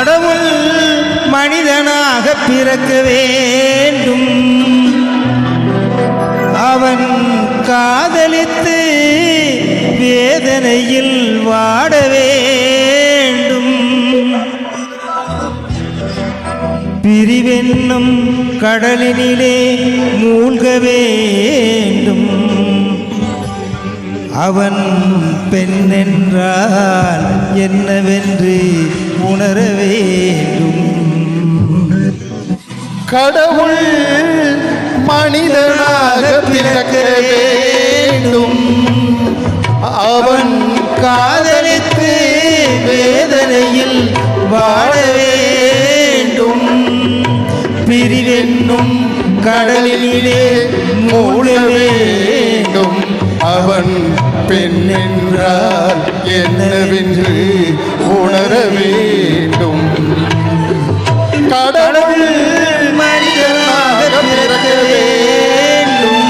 கடவுள் மனிதனாக பிறக்க வேண்டும். அவன் காதலித்து வேதனையில் வாட வேண்டும். பிரிவென்னும் கடலினிலே மூழ்கவே அவன் பெண் என்றால் என்னவென்று உணர வேண்டும்? கடவுள் மனிதனாக பிறக்க வேண்டும். அவன் காதலித்து வேதனையில் வாழ வேண்டும். பிரிவென்னும் கடலிலே மூழ வேண்டும். அவன் பெண் என்றால் என்னவென்று உணர வேண்டும்? கடவுள் மனிதனாக பிறக்க வேண்டும்.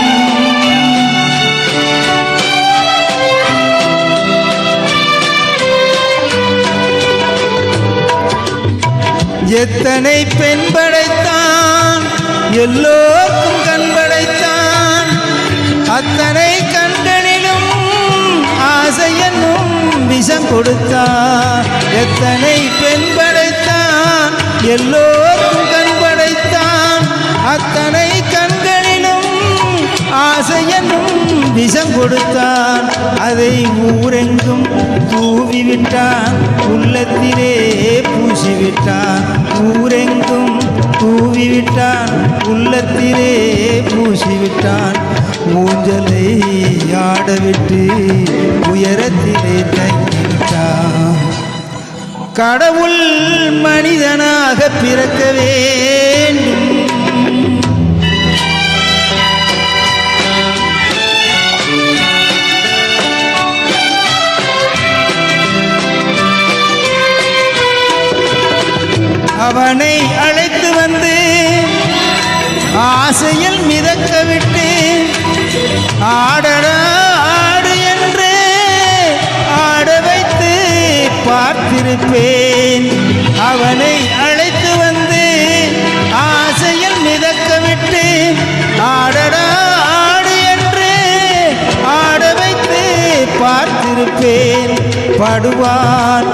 எத்தனை பெண் படைத்தான்? எல்லோருக்கும் கண் படைத்தான். அத்தனை கொடுத்தான் எத்தனை பெண் படைத்தான் எல்லோரும் கண் படைத்தான். அத்தனை கண்களிலும் ஆசை என்னும் விஷம் கொடுத்தான். அதை ஊரெங்கும் தூவிவிட்டான் உள்ளத்திலே பூசிவிட்டான். ஊரெங்கும் தூவிவிட்டான் உள்ளத்திலே பூசிவிட்டான். ஊஞ்சலை ஆடவிட்டு உயரத்திலே தங்கி கடவுள் மனிதனாக பிறக்க வேண்டும். அவனை அழைத்து வந்து ஆசையில் மிதக்க விட்டு ஆடடா பார்த்திருப்பேன் அவனை அழைத்து வந்து ஆசையில் மிதக்க விட்டு ஆடடா ஆடு என்று ஆட வைத்து பார்த்திருப்பேன். படுவான்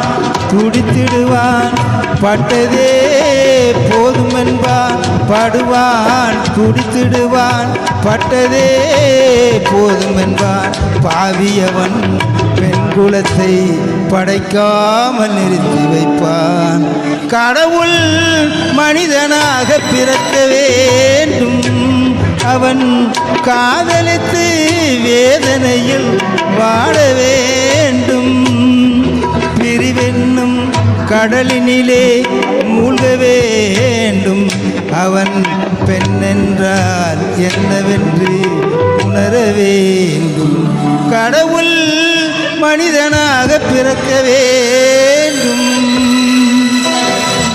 துடித்திடுவான் பட்டதே போதுமென்பான் படுவான் துடித்திடுவான் பட்டதே போதுமென்பான் பாவியவன் பெண்குலத்தை குலத்தை படைக்காமல் நிறுத்தி வைப்பான். கடவுள் மனிதனாக பிறக்க வேண்டும். அவன் காதலித்து வேதனையில் வாழ வேண்டும். பிரிவென்னும் கடலினிலே மூழ்க வேண்டும். அவன் பெண்ணென்றால் என்னவென்று உணர வேண்டும். கடவுள் மனிதனாக பிறக்கவே